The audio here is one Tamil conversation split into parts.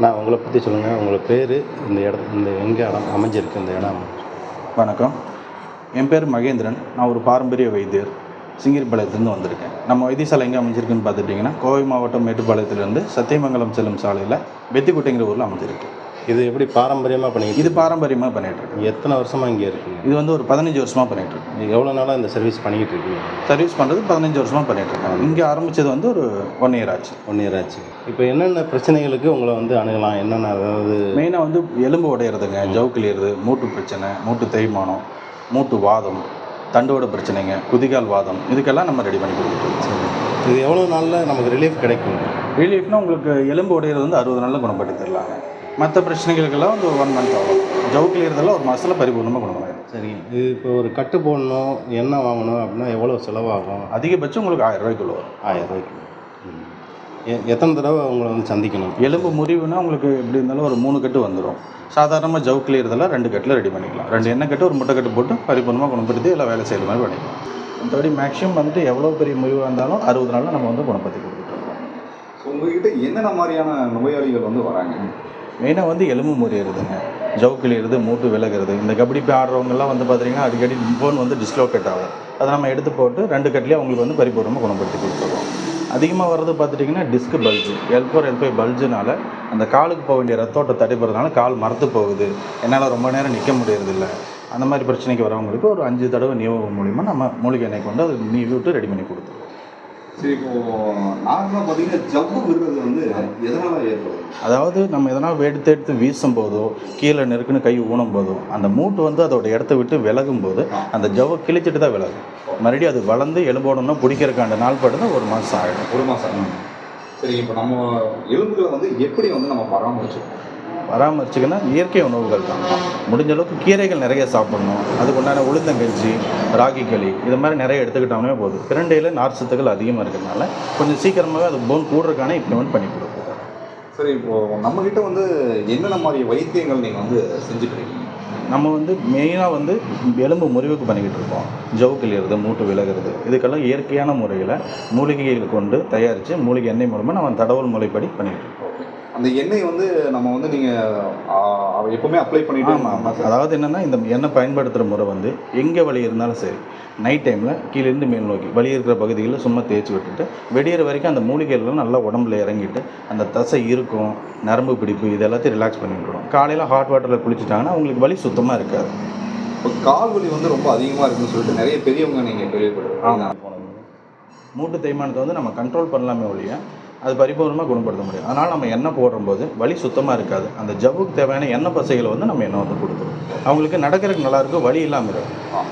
நான் உங்களை பற்றி சொல்லுங்கள் உங்களை பேர் இந்த இடம் இந்த எங்கே இடம் அமைஞ்சிருக்கு இந்த இடம். வணக்கம். என் பேர் மகேந்திரன். நான் ஒரு பாரம்பரிய வைத்தியர். சிங்கிரிபாளையத்துலேருந்து வந்திருக்கேன். நம்ம வைத்தியசாலை எங்கே அமைஞ்சிருக்குன்னு பார்த்துட்டிங்கன்னா கோவை மாவட்டம் மேட்டுப்பாளையத்துலேருந்து சத்தியமங்கலம் செல்லும் சாலையில் வெத்திக்குட்டைங்கிற ஊரில் அமைஞ்சிருக்கு. இது எப்படி பாரம்பரியமாக பண்ணிக்கிட்டு இது பாரம்பரியமாக பண்ணிகிட்டு இருக்கேன் எத்தனை வருஷமாக இங்கே இருக்கீங்க? இது வந்து ஒரு பதினஞ்சு வருஷமாக பண்ணிகிட்டு இருக்கேன் நீங்கள் எவ்வளோ நாளாக இந்த சர்வீஸ் பண்ணிக்கிட்டு இருக்கீங்க? சர்வீஸ் பண்ணுறது பதினஞ்சு வருஷமாக பண்ணிகிட்டு இருக்கேன் இங்கே ஆரம்பித்தது வந்து ஒரு ஒன் இயர் ஆச்சு. ஒன் இயர் ஆச்சு. இப்போ என்னென்ன பிரச்சனைகளுக்கு உங்களை வந்து அணுகலாம்? என்னென்ன அதாவது மெயினாக வந்து எலும்பு உடையிறதுங்க ஜவு கிளியறது மூட்டு பிரச்சனை மூட்டு தேய்மானம் மூட்டு வாதம் தண்டோட பிரச்சனைங்க குதிகால் வாதம் இதுக்கெல்லாம் நம்ம ரெடி பண்ணி கொடுத்துருக்கோம் இது எவ்வளோ நாளில் நமக்கு ரிலீஃப் கிடைக்கும் ரிலீஃப்னா உங்களுக்கு எலும்பு உடையிறது வந்து அறுபது நாளில் குணப்படுத்தி தரலாங்க மற்ற பிரச்சனைகளுக்கெல்லாம் வந்து ஒரு ஒன் மந்த் ஆகும். ஜவு கிளியறதெல்லாம் ஒரு மாதத்தில் பரிபூர்ணமாக குணமாயிடும் சரி இது இப்போ ஒரு கட்டு போடணும் எண்ணெய் வாங்கணும் அப்படின்னா எவ்வளோ செலவாகும்? அதிகபட்சம் உங்களுக்கு ஆயிரம் ரூபாய்க்குள்ள வரும். ஆயிரம் ரூபாய்க்கு எத்தனை தடவை உங்களை வந்து சந்திக்கணும்? எலும்பு முறிவுனா உங்களுக்கு எப்படி இருந்தாலும் ஒரு மூணு கட்டு வந்துடும் சாதாரணமாக ஜவு கிளியறதெல்லாம் ரெண்டு கட்டில் ரெடி பண்ணிக்கலாம். ரெண்டு எண்ணெய் கட்டு ஒரு முட்டை கட்டு போட்டு பரிபூர்ணமாக குணப்படுத்தி எல்லாம் வேலை செய்கிற மாதிரி பண்ணிக்கலாம். மற்றபடி மேக்ஸிமம் வந்துட்டு எவ்வளோ பெரிய முறிவாக இருந்தாலும் அறுபது நாளில் நம்ம வந்து குணப்படுத்தி கொடுத்துருக்கோம் ஸோ உங்ககிட்ட என்னென்ன மாதிரியான நோயாளிகள் வந்து வராங்க? மெயினாக வந்து எலும்பு முறியறதுங்க ஜவு மூட்டு விலகிறது. இந்த கபடி போய் ஆடுறவங்கலாம் வந்து பார்த்தீங்கன்னா அடிக்கடி போன் வந்து டிஸ்லோகேட் ஆகும். அதை நம்ம எடுத்து போட்டு ரெண்டு கட்டிலே அவங்களுக்கு வந்து பரிபூர்ணமாக குணப்படுத்தி கொடுத்துருவோம். அதிகமாக வர்றது பார்த்துட்டிங்கன்னா disc bulge L four L five பல்ஜுனால அந்த காலுக்கு போக வேண்டிய ரத்தோட்டம் தடைபடுறதுனால கால் மரத்து போகுது. என்னால் ரொம்ப நேரம் நிற்க முடியறதில்ல. அந்த மாதிரி பிரச்சனைக்கு வரவங்களுக்கு ஒரு அஞ்சு தடவை நீவு மூலிமா நம்ம மூலிகை எண்ணெய் கொண்டு அதை நீவி விட்டு ரெடி பண்ணி கொடுத்துருவோம். சரி இப்போ நார்மலாக பார்த்தீங்கன்னா ஜவ்வு விடுறது வந்து எதனால ஏற்படும்? அதாவது நம்ம எதனா எடுத்து எடுத்து வீசும் போதோ கீழே நெருக்குன்னு கை ஊனும் போதோ அந்த மூட்டு வந்து அதோட இடத்த விட்டு விலகும் போது அந்த ஜவ்வை கிழிச்சிட்டு தான் விலகும். மறுபடியும் அது வளர்ந்து எலும்போடணும்னா பிடிக்கிறக்காண்ட நாள் படுது ஒரு மாதம் ஆகிடும் ஒரு மாதம் சரி இப்போ நம்ம எலும்புகளை வந்து எப்படி வந்து நம்ம பராமரிச்சுக்கணும்? பராமரிச்சுக்கன்னா இயற்கை உணவுகள் தான். முடிஞ்ச அளவுக்கு கீரைகள் நிறைய சாப்பிடணும். அதுக்கு உண்டான உளுந்தங்கஞ்சி ராகி களி இது மாதிரி நிறைய எடுத்துக்கிட்டோம்னே போதும். பிரண்டையில் நார் சத்துக்கள் அதிகமாக இருக்கிறதுனால கொஞ்சம் சீக்கிரமாகவே அது போன் கூடுறதுக்கான இம்ப்ளிமெண்ட் பண்ணி கொடுக்கும் சரி இப்போ நம்ம கிட்ட வந்து என்னென்ன மாதிரி வைத்தியங்கள் நீங்கள் வந்து செஞ்சுட்டு இருக்கீங்க நம்ம வந்து மெயினாக வந்து எலும்பு முறிவுக்கு பண்ணிக்கிட்டு இருக்கோம். ஜவு கிளியறது மூட்டு விலகிறது. இதுக்கெல்லாம் இயற்கையான முறையில் மூலிகைகளை கொண்டு தயாரித்து மூலிகை எண்ணெய் மூலமாக நம்ம தடவல் முறைப்படி பண்ணிகிட்டு இருக்கோம். அந்த எண்ணெய் வந்து நம்ம வந்து நீங்கள் எப்பவுமே அப்ளை பண்ணிட்டு ஆமாம் ஆமாம் அதாவது என்னென்னா இந்த எண்ணெய் பயன்படுத்துகிற முறை வந்து எங்கே வலி இருந்தாலும் சரி நைட் டைமில் கீழேருந்து மேல் நோக்கி வலி இருக்கிற பகுதிகளில் சும்மா தேய்ச்சி விட்டுட்டு வெடிகிற வரைக்கும் அந்த மூலிகைலாம் நல்லா உடம்புல இறங்கிட்டு அந்த தசை இருக்கும் நரம்பு பிடிப்பு இது எல்லாத்தையும் ரிலாக்ஸ் பண்ணி விட்டுரும் காலையில் ஹாட் வாட்டரில் குளிச்சுட்டாங்கன்னா அவங்களுக்கு வலி சுத்தமாக இருக்காது. இப்போ கால் வலி வந்து ரொம்ப அதிகமாக இருக்குன்னு சொல்லிட்டு நிறைய பெரியவங்க நீங்கள் கேள்விப்படுறீங்க மூட்டு தேய்மானத்தை வந்து நம்ம கண்ட்ரோல் பண்ணலாமே ஒழிய அது பரிபூர்ணமாக குணப்படுத்த முடியும். அதனால் நம்ம எண்ணெய் போடும்போது வலி சுத்தமாக இருக்காது. அந்த ஜவ்வுக்கு தேவையான எண்ணெய் பசைகளை வந்து நம்ம எண்ணெய் வந்து கொடுத்துருவோம் அவங்களுக்கு நடக்கிறதுக்கு நல்லா இருக்கும் வலி இல்லாமல் இருக்கும்.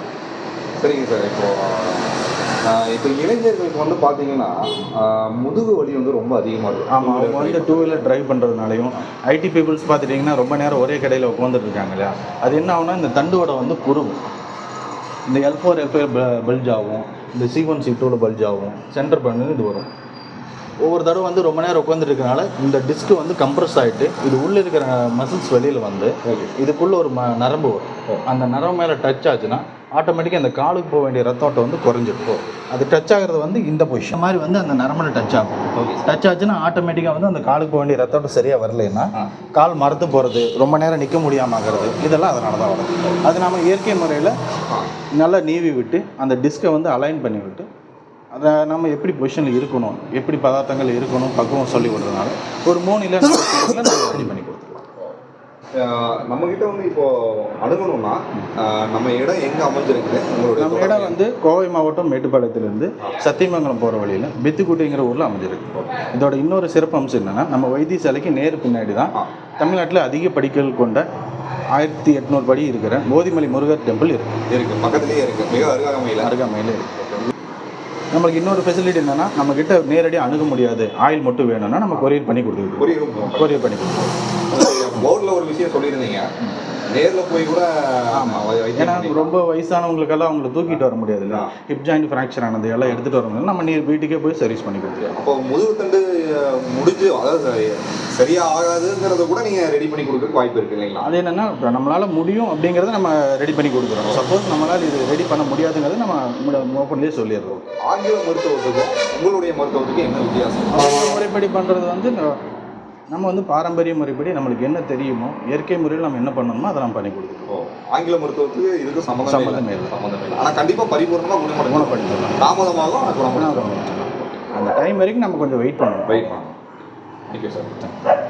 சரிங்க சார். இப்போ ஆஹ், இப்போ இளைஞர்களுக்கு வந்து பார்த்தீங்கன்னா முதுகு வலி வந்து ரொம்ப அதிகமாக இருக்கும் ஆமாம் அவங்க வந்து டூ வீலர் டிரைவ் பண்ணுறதுனாலையும் ஐடி பீப்புள்ஸ் பார்த்துட்டிங்கன்னா ரொம்ப நேரம் ஒரே கடையில் உட்காந்துட்டு இருக்காங்க இல்லையா? அது என்ன ஆகும்னா இந்த தண்டுவோட வந்து குறுகும். இந்த L four L five bulge ஆகும். இந்த சி ஒன் சி டூவில் பல்ஜ் ஆகும். சென்டர் பண்ணு இது வரும். ஒவ்வொரு தடவை வந்து ரொம்ப நேரம் உட்காந்துட்டு இருக்கனால இந்த டிஸ்க் வந்து கம்ப்ரஸ் ஆகிட்டு இது உள்ளே இருக்கிற மசில்ஸ் வெளியில் வந்து இதுக்குள்ள ஒரு ம நரம்பு வரும். அந்த நரம்பு மேலே டச் ஆச்சுன்னா ஆட்டோமேட்டிக்காக அந்த காலுக்கு போக வேண்டிய ரத்தோட்டம் வந்து குறைஞ்சிருக்கும் அது டச் ஆகிறது வந்து இந்த பொசிஷன் மாதிரி வந்து அந்த நரம்பில் டச் ஆகும். டச் ஆச்சுன்னா ஆட்டோமேட்டிக்காக வந்து அந்த காலுக்கு போக வேண்டிய ரத்தோட்டம் சரியாக வரலைன்னா. கால் மரத்து போகிறது ரொம்ப நேரம் நிற்க முடியாம ஆகிறது இதெல்லாம் அதனால தான் வரும். அது நம்ம இயற்கை முறையில் நல்லா நீவி விட்டு அந்த டிஸ்கை வந்து அலைன் பண்ணி விட்டு அதை நம்ம எப்படி பொசிஷனில் இருக்கணும் எப்படி பதார்த்தங்கள் இருக்கணும் பக்குவம் சொல்லி விடுறதுனால ஒரு மூணு இல்லை ரெடி பண்ணி கொடுத்துருவோம் ஆஹ், நம்ம கிட்ட வந்து இப்போ அணுகணும்னா நம்ம இடம் எங்க அமைஞ்சிருக்கு நம்ம இடம் வந்து கோவை மாவட்டம் மேட்டுப்பாளையத்திலிருந்து சத்தியமங்கலம் போகிற வழியில் பெத்துக்குட்டிங்கிற ஊரில் அமைஞ்சிருக்கு. இதோட இன்னொரு சிறப்பு அம்சம் என்னென்னா நம்ம வைத்தியசாலைக்கு நேரு பின்னாடி தான். தமிழ்நாட்டில் அதிக படிக்கல் கொண்ட ஆயிரத்தி எட்நூறு படி இருக்கிற போதிமலை முருகர் டெம்பிள் இருக்குது இருக்கு பக்கத்துலயே இருக்கு. மிக அருகாமையில். அருகாமையில் இருக்குது நம்மளுக்கு இன்னொரு ஃபெசிலிட்டி என்னென்னா நம்ம கிட்ட நேரடி அணுக முடியாது. ஆயில் மட்டும் வேணும்னா நம்ம கொரியர் பண்ணி கொடுத்துருக்கோம் கொரியர் பண்ணி போர்டில் ஒரு விஷயம் சொல்லியிருந்தீங்க. நேர்ல போய் கூட ஆமாம் ஏன்னா. ரொம்ப வயசானவங்களுக்கெல்லாம் அவங்கள தூக்கிட்டு வர முடியாது இல்லை. ஹிப் ஜாயிண்ட் ஃப்ராக்சர் ஆனது எல்லாம் எடுத்துகிட்டு வர முடியாது நம்ம நீ வீட்டுக்கே போய் சர்வீஸ் பண்ணி கொடுத்துருவோம் அப்போ முதுகு தண்டு முடிஞ்சு அதாவது சரியா ஆகாதுங்கிறத கூட நீங்க ரெடி பண்ணி கொடுக்கறதுக்கு வாய்ப்பு இருக்கு இல்லைங்களா? அது என்னென்னா நம்மளால் முடியும் அப்படிங்கிறத நம்ம ரெடி பண்ணி கொடுக்குறோம். சப்போஸ் நம்மளால் இது ரெடி பண்ண முடியாதுங்கிறத நம்ம ஓப்பன்லேயே சொல்லிடுறோம். ஆங்கில மருத்துவத்துக்கும் உங்களுடைய மருத்துவத்துக்கும் என்ன வித்தியாசம்? முறைப்படி பண்ணுறது வந்து நம்ம வந்து பாரம்பரிய முறைப்படி நம்மளுக்கு என்ன தெரியுமோ இயற்கை முறையில் நம்ம என்ன பண்ணணுமோ அதை நம்ம பண்ணி கொடுத்துருவோம் ஆங்கில மருத்துவத்துக்கு இதுக்கு சம்மந்தம் சம்மந்தமே இல்லை. இல்லை. சம்மந்தம் இல்லை. ஆனால் கண்டிப்பாக பரிபூர்ணமாக குணமடையும் குணப்படுத்திடலாம் தாமதமாகும் குணமடையும் அந்த டைம் வரைக்கும் நம்ம கொஞ்சம் வெயிட் பண்ணணும். வெயிட் பண்ணணும். Thank you sir